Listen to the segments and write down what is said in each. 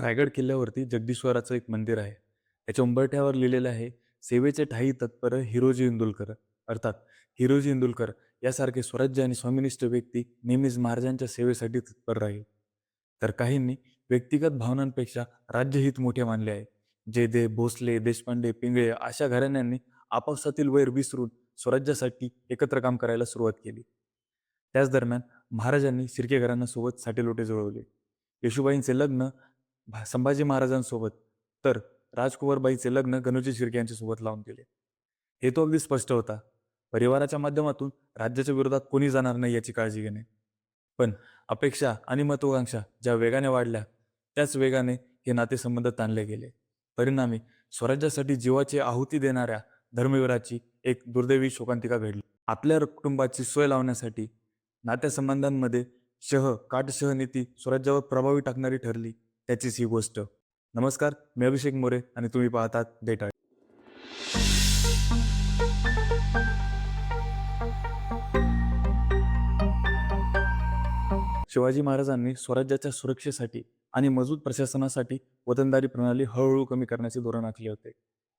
रायगड किल्ल्यावरती जगदीश्वराचं एक मंदिर आहे. त्याच्या उंबरठ्यावर लिहिलेलं आहे, सेवेचे ठाई तत्पर हिरोजी इंदुलकर. अर्थात हिरोजी इंदुलकर यासारखे स्वराज्य आणि स्वामिनिष्ठ व्यक्ती नेहमीच महाराजांच्या सेवेसाठी तत्पर राहील. तर काहींनी व्यक्तिगत भावनांपेक्षा राज्यहित मोठे मानले आहे. जयदेव, भोसले, देशपांडे, पिंगळे अशा घराण्यांनी आपापसातील वैर विसरून स्वराज्यासाठी एकत्र काम करायला सुरुवात केली. त्याच दरम्यान महाराजांनी शिर्के घराण्यासोबत साटेलोटे जुळवले. येशूबाईंचे लग्न संभाजी महाराजांसोबत तर राजकुंवरबाईचे लग्न गणोजी शिर्के यांच्यासोबत लावून दिले तो अगदी स्पष्ट होता. परिवाराच्या माध्यमातून राज्याच्या विरोधात कोणी जाणार नाही याची काळजी घेणे. पण अपेक्षा आणि महत्वाकांक्षा ज्या वेगाने वाढल्या त्याच वेगाने हे नातेसंबंध ताणले गेले. परिणामी स्वराज्यासाठी जीवाची आहुती देणाऱ्या धर्मवीराची एक दुर्दैवी शोकांतिका घडली. आपल्या कुटुंबाची सोय लावण्यासाठी नात्यासंबंधांमध्ये शह काटशह नीती स्वराज्यावर प्रभावी टाकणारी ठरली. त्याचीच ही गोष्ट. नमस्कार मी अभिषेक मोरे आणि तुम्ही पाहतात डेटा शिवाजी महाराजांनी स्वराज्याच्या सुरक्षेसाठी आणि मजबूत प्रशासनासाठी वतनदारी प्रणाली हळूहळू कमी करण्याचे धोरण आखले होते.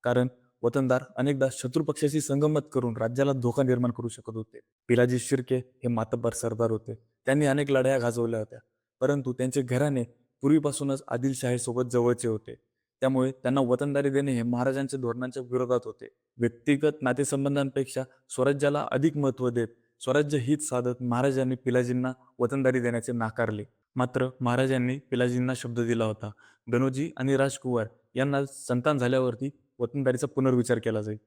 कारण वतनदार अनेकदा शत्रुपक्षाशी संगमत करून राज्याला धोका निर्माण करू शकत होते. पिलाजी शिर्के हे मातब्बर सरदार होते. त्यांनी अनेक लढाया गाजवल्या होत्या. परंतु त्यांचे घराणे पूर्वीपासूनच आदिलशाहीसोबत जवळचे होते. त्यामुळे त्यांना वतनदारी देणे हे महाराजांच्या धोरणांच्या विरोधात होते. व्यक्तिगत नातेसंबंधांपेक्षा स्वराज्याला अधिक महत्त्व देत स्वराज्य हित साधत महाराजांनी पिलाजींना वतनदारी देण्याचे नाकारले. मात्र महाराजांनी पिलाजींना शब्द दिला होता. गणोजी आणि राजकुमार यांना संतान झाल्यावरती वतनदारीचा पुनर्विचार केला जाईल.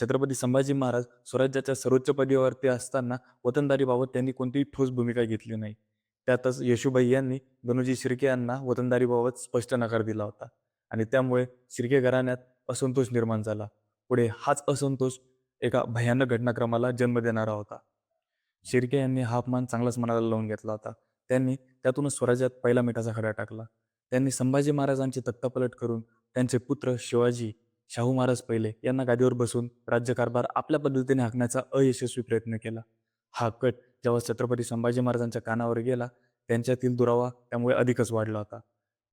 छत्रपती संभाजी महाराज स्वराज्याच्या सर्वोच्च पदावरती असताना वतनदारीबाबत त्यांनी कोणतीही ठोस भूमिका घेतली नाही. त्यातच येशूबाई यांनी गणोजी शिर्के यांना वतनदारीबाबत स्पष्ट नकार दिला होता. आणि त्यामुळे शिर्के घराण्यात असंतोष निर्माण झाला. पुढे हाच असंतोष एका भयानक घटनाक्रमाला जन्म देणारा होता. शिर्के यांनी हा अपमान चांगलाच मनाला लावून घेतला होता. त्यांनी त्यातूनच स्वराज्यात पहिला मिठाचा खडा टाकला. त्यांनी संभाजी महाराजांची तक्तापलट करून त्यांचे पुत्र शिवाजी शाहू महाराज पहिले यांना गादीवर बसून राज्यकारभार आपल्या पद्धतीने हाकण्याचा अयशस्वी प्रयत्न केला. हा कट जेव्हा छत्रपती संभाजी महाराजांच्या कानावर गेला त्यांच्यातील दुरावा त्यामुळे अधिकच वाढला होता.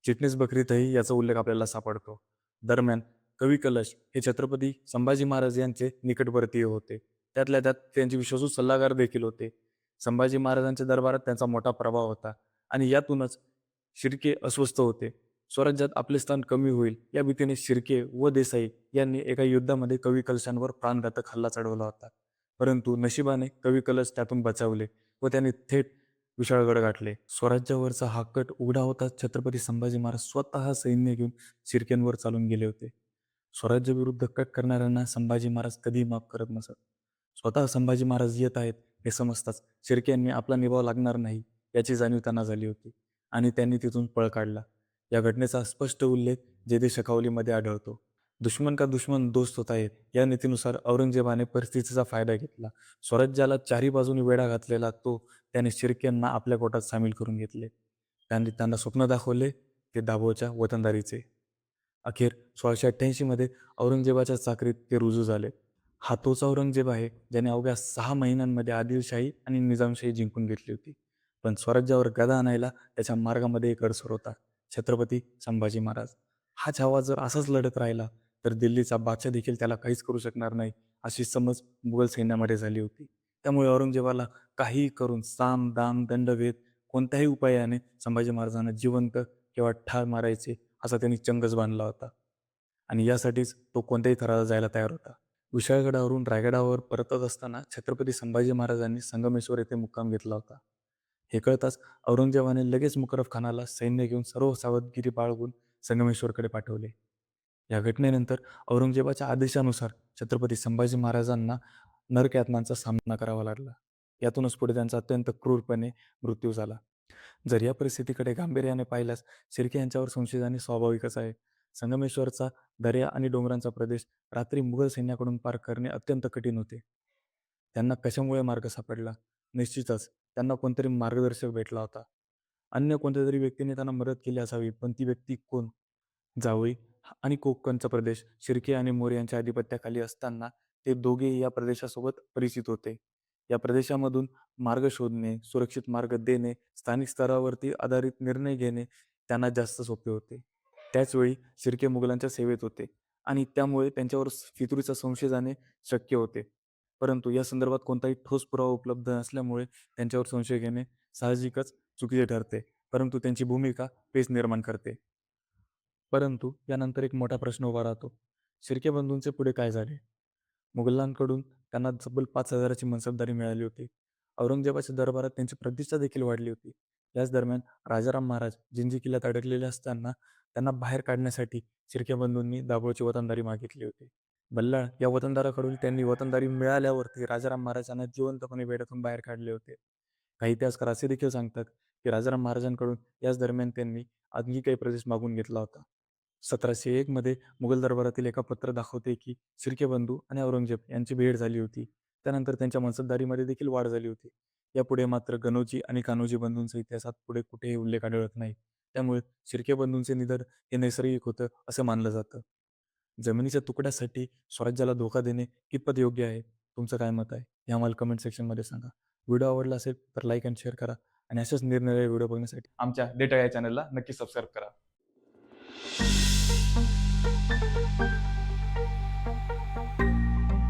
चिटणीस बकरीतही याचा उल्लेख आपल्याला सापडतो. दरम्यान कवी कलश हे छत्रपती संभाजी महाराज यांचे निकटवर्तीय होते. त्यातल्या त्यात त्यांचे विश्वासू सल्लागार देखील होते. संभाजी महाराजांच्या दरबारात त्यांचा मोठा प्रभाव होता आणि यातूनच शिर्के अस्वस्थ होते. स्वराज्यात आपले स्थान कमी होईल या भीतीने शिर्के व देसाई यांनी एका युद्धामध्ये कवी कलशांवर प्राणघातक हल्ला चढवला होता. परंतु नशिबाने कवी कलश त्यातून बचावले व त्याने थेट विशाळगड गाठले. स्वराज्यावरचा हा कट उघडा होताच छत्रपती संभाजी महाराज स्वतः सैन्य घेऊन शिर्क्यांवर चालून गेले होते. स्वराज्याविरुद्ध कट करणाऱ्यांना संभाजी महाराज कधीही माफ करत नसत. स्वतः संभाजी महाराज येत आहेत हे समजताच शिर्के यांनी आपला निभाव लागणार नाही याची जाणीव त्यांना झाली होती आणि त्यांनी तिथून पळ काढला. या घटनेचा स्पष्ट उल्लेख जेदे शखावलीमध्ये आढळतो. दुश्मन का दुश्मन दोस्त होता येत या नीतीनुसार औरंगजेबाने परिस्थितीचा फायदा घेतला. स्वराज्याला चारी बाजूनी वेढा घातलेला तो त्याने शिर्क्यांना आपल्या कोटात सामील करून घेतले. त्यांनी त्यांना स्वप्न दाखवले ते दाभोळच्या वतनदारीचे. अखेर सोळाशे अठ्ठ्याऐंशीमध्ये औरंगजेबाच्या चाकरीत ते रुजू झाले. हा तोच औरंगजेब आहे ज्याने अवघ्या सहा महिन्यांमध्ये आदिलशाही आणि निजामशाही जिंकून घेतली होती. पण स्वराज्यावर गदा आणायला त्याच्या मार्गामध्ये एक अडसर होता. छत्रपती संभाजी महाराज. हा छावा जर असाच लढत राहिला तर दिल्लीचा बादशाह देखील त्याला काहीच करू शकणार नाही अशी समज मुघल सैन्यामध्ये झाली होती. त्यामुळे औरंगजेबाला काहीही करून साम दाम दंडभेद कोणत्याही उपायाने संभाजी महाराजांना जिवंत किंवा ठार मारायचे असा त्यांनी चंगच बांधला होता. आणि यासाठीच तो कोणत्याही थराला जायला तयार होता. विशाळगडावरून रायगडावर परतत असताना छत्रपती संभाजी महाराजांनी संगमेश्वर येथे मुक्काम घेतला होता. हे कळताच औरंगजेबाने लगेच मुकरफ खानाला सैन्य घेऊन सर्व सावधगिरी बाळगून संगमेश्वरकडे पाठवले. या घटनेनंतर औरंगजेबाच्या आदेशानुसार छत्रपती संभाजी महाराजांना नरकयातनांचा सामना करावा लागला. यातूनच पुढे त्यांचा अत्यंत क्रूरपणे मृत्यू झाला. जर या परिस्थितीकडे गांभीर्याने पाहिल्यास शिर्के यांच्यावर संशयाने स्वाभाविकच आहे. संगमेश्वरचा दर्या आणि डोंगरांचा प्रदेश रात्री मुघल सैन्याकडून पार करणे अत्यंत कठीण होते. त्यांना कशामुळे मार्ग सापडला? निश्चितच त्यांना कोणतरी मार्गदर्शक भेटला होता. अन्य कोणत्या तरी व्यक्तीने त्यांना मदत केली असावी पण ती व्यक्ती कोण? जावई आणि कोकणचा प्रदेश शिर्के आणि मोरे यांच्या आधिपत्याखाली असताना ते दोघे या प्रदेशासोबत परिचित होते. या प्रदेशामधून मार्ग शोधणे सुरक्षित मार्ग देणे स्थानिक स्तरावरती आधारित निर्णय घेणे त्यांना जास्त सोपे होते. त्याचवेळी शिर्के मुघलांच्या सेवेत होते आणि त्यामुळे त्यांच्यावर फितुरीचा संशय जाणे शक्य होते. परंतु या संदर्भात कोणताही ठोस पुरावा उपलब्ध नसल्यामुळे त्यांच्यावर संशय घेणे साहजिकच चुकीचे ठरते परंतु त्यांची भूमिका पेच निर्माण करते. परंतु यानंतर एक मोठा प्रश्न उभा राहतो. शिर्के बंधूंचे पुढे काय झाले? मुघलांकडून त्यांना तब्बल पाच हजाराची मनसबदारी मिळाली होती. औरंगजेबाच्या दरबारात त्यांची प्रतिष्ठा देखील वाढली होती. याच दरम्यान राजाराम महाराज जिंजी किल्ल्यात अडकलेले असताना त्यांना बाहेर काढण्यासाठी शिर्के बंधूंनी दाभोळची वतनदारी मागितली होती. बल्लाळ या वतनदाराकडून त्यांनी वतनदारी मिळाल्यावरती राजाराम महाराजांना जिवंतपणे बेड्यातून बाहेर काढले होते. काही इतिहासकार असे देखील सांगतात की राजाराम महाराजांकडून याच दरम्यान त्यांनी आणखी काही प्रदेश मागून घेतला होता. सतराशे एक मध्ये मुघल दरबारातील एका पत्र दाखवते की सिरकेबंधू आणि औरंगजेब यांची भेट झाली होती. त्यानंतर त्यांच्या मनसबदारीमध्ये देखील वाढ झाली होती. यापुढे मात्र गणोजी आणि कान्होजी बंधूंचा इतिहासात पुढे कुठेही उल्लेख आढळत नाही. त्यामुळे शिर्के बंधूंचे निधन हे नैसर्गिक होतं असं मानलं जातं. जमिनीच्या तुकड्यासाठी स्वराज्याला धोका देणे कितपत योग्य आहे? तुमचं काय मत आहे? हे आम्हाला कमेंट सेक्शनमध्ये सांगा. व्हिडिओ आवडला असेल तर लाईक आणि शेअर करा आणि अशाच निरनिराळे व्हिडिओ बघण्यासाठी आमच्या डेटा या चॅनलला नक्की सबस्क्राईब करा.